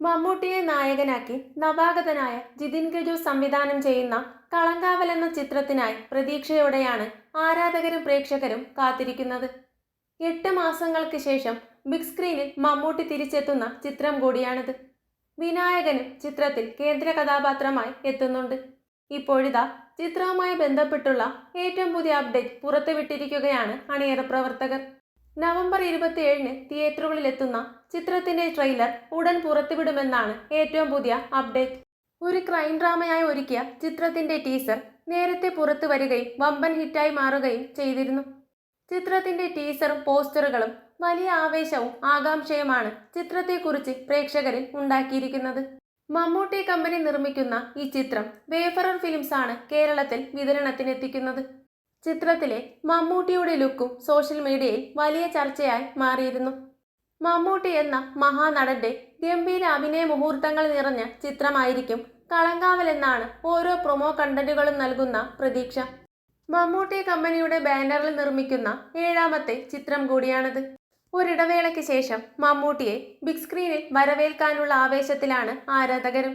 മമ്മൂട്ടിയെ നായകനാക്കി നവാഗതനായ ജിതിൻ ഗജു സംവിധാനം ചെയ്യുന്ന കളങ്കാവൽ എന്ന ചിത്രത്തിനായി പ്രതീക്ഷയോടെയാണ് ആരാധകരും പ്രേക്ഷകരും കാത്തിരിക്കുന്നത്. എട്ട് മാസങ്ങൾക്ക് ശേഷം ബിഗ് സ്ക്രീനിൽ മമ്മൂട്ടി തിരിച്ചെത്തുന്ന ചിത്രം കൂടിയാണിത്. വിനായകനും ചിത്രത്തിൽ കേന്ദ്ര കഥാപാത്രമായി എത്തുന്നുണ്ട്. ഇപ്പോഴിതാ ചിത്രവുമായി ബന്ധപ്പെട്ടുള്ള ഏറ്റവും പുതിയ അപ്ഡേറ്റ് പുറത്തുവിട്ടിരിക്കുകയാണ് അണിയറ പ്രവർത്തകർ. നവംബർ ഇരുപത്തിയേഴിന് തിയേറ്ററുകളിൽ എത്തുന്ന ചിത്രത്തിന്റെ ട്രെയിലർ ഉടൻ പുറത്തുവിടുമെന്നാണ് ഏറ്റവും പുതിയ അപ്ഡേറ്റ്. ഒരു ക്രൈം ഡ്രാമയായി ഒരുക്കിയ ചിത്രത്തിന്റെ ടീസർ നേരത്തെ പുറത്തു വരികയും വമ്പൻ ഹിറ്റായി മാറുകയും ചെയ്തിരുന്നു. ചിത്രത്തിന്റെ ടീസറും പോസ്റ്ററുകളും വലിയ ആവേശവും ആകാംക്ഷയുമാണ് ചിത്രത്തെക്കുറിച്ച് പ്രേക്ഷകരിൽ ഉണ്ടാക്കിയിരിക്കുന്നത്. മമ്മൂട്ടി കമ്പനി നിർമ്മിക്കുന്ന ഈ ചിത്രം വേഫറർ ഫിലിംസ് ആണ് കേരളത്തിൽ വിതരണത്തിനെത്തിക്കുന്നത്. ചിത്രത്തിലെ മമ്മൂട്ടിയുടെ ലുക്കും സോഷ്യൽ മീഡിയയിൽ വലിയ ചർച്ചയായി മാറിയിരുന്നു. മമ്മൂട്ടി എന്ന മഹാനടന്റെ ഗംഭീര അഭിനയ മുഹൂർത്തങ്ങൾ നിറഞ്ഞ ചിത്രമായിരിക്കും കളങ്കാവൽ എന്നാണ് ഓരോ പ്രൊമോ കണ്ടന്റുകളും നൽകുന്ന പ്രതീക്ഷ. മമ്മൂട്ടി കമ്പനിയുടെ ബാനറിൽ നിർമ്മിക്കുന്ന ഏഴാമത്തെ ചിത്രം കൂടിയാണിത്. ഒരിടവേളയ്ക്ക് ശേഷം മമ്മൂട്ടിയെ ബിഗ് സ്ക്രീനിൽ വരവേൽക്കാനുള്ള ആവേശത്തിലാണ് ആരാധകരും.